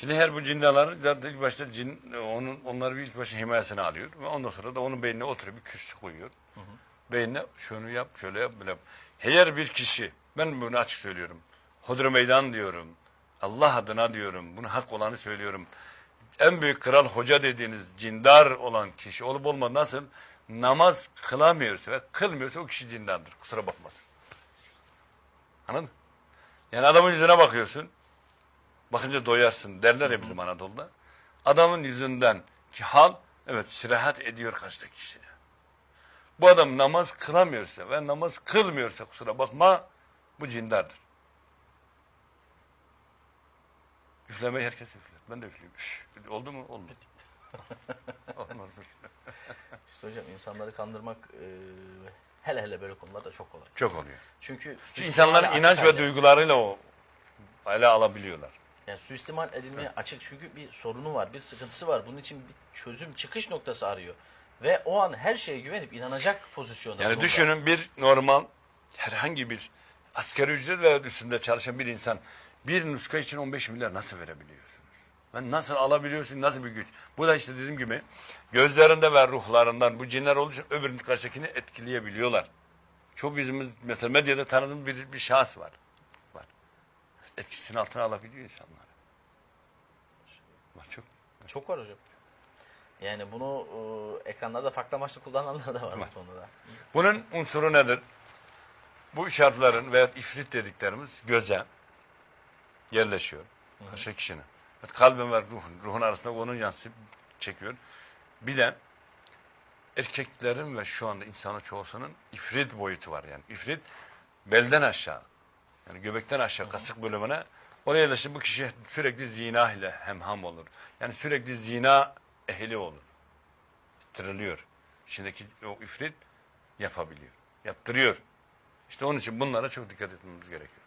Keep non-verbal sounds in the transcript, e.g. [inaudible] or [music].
Şimdi her bu cindaların zaten ilk başta cin onun onları bir ilk başta himayesine alıyor ve ondan sonra da onun beynine oturup bir kürsü koyuyor. Beynine şunu yap, şöyle yap, böyle yap. Eğer bir kişi, ben bunu açık söylüyorum. Hodri meydan diyorum. Allah adına diyorum. Bunu hak olanı söylüyorum. En büyük kral hoca dediğiniz cindar olan kişi olup olmadı nasıl namaz kılamıyorsa ve kılmıyorsa o kişi cindardır. Kusura bakmasın. Anladın? Yani adamın yüzüne bakıyorsun. Bakınca doyarsın derler ya bizim Anadolu'da. Adamın yüzünden ki hal evet sirahat ediyor karşıdaki kişiye. Bu adam namaz kılamıyorsa ve namaz kılmıyorsa kusura bakma bu cindardır. Üflemeyi herkes üfler. Ben de üflüyorum. Üf. Oldu mu? Olmadı. [laughs] Olmaz. İşte hocam insanları kandırmak e, hele hele böyle konularda çok kolay. Çok oluyor. Çünkü Çünkü insanlar inanç ve duygularıyla o ele alabiliyorlar. Yani suistimal edilmeye açık çünkü bir sorunu var, bir sıkıntısı var. Bunun için bir çözüm, çıkış noktası arıyor. Ve o an her şeye güvenip inanacak pozisyonda. Yani bulundu. düşünün bir normal herhangi bir asgari ücret veya üstünde çalışan bir insan bir nuska için 15 milyar nasıl verebiliyorsunuz? Ben nasıl alabiliyorsun? Nasıl bir güç? Bu da işte dediğim gibi gözlerinde ve ruhlarından bu cinler oluşan öbürünün karşıdakini etkileyebiliyorlar. Çok bizim mesela medyada tanıdığım bir, bir şahıs. Var. Etkisinin altına alabiliyor insanları. Var çok. Çok var hocam. Yani bunu e, ekranlarda farklı amaçlı kullananlar da var bu konuda. Bunun unsuru nedir? Bu şartların veya ifrit dediklerimiz göze yerleşiyor. Karşı kişinin. Evet, kalbin ve ruhun, ruhun arasında onun yansıyıp çekiyor. Bir de erkeklerin ve şu anda insanın çoğusunun ifrit boyutu var yani. İfrit belden aşağı. Yani göbekten aşağı kasık bölümüne oraya yerleşir bu kişi sürekli zina ile hemham olur. Yani sürekli zina ehli olur. Tırılıyor. İçindeki o ifrit yapabiliyor. Yaptırıyor. İşte onun için bunlara çok dikkat etmemiz gerekiyor.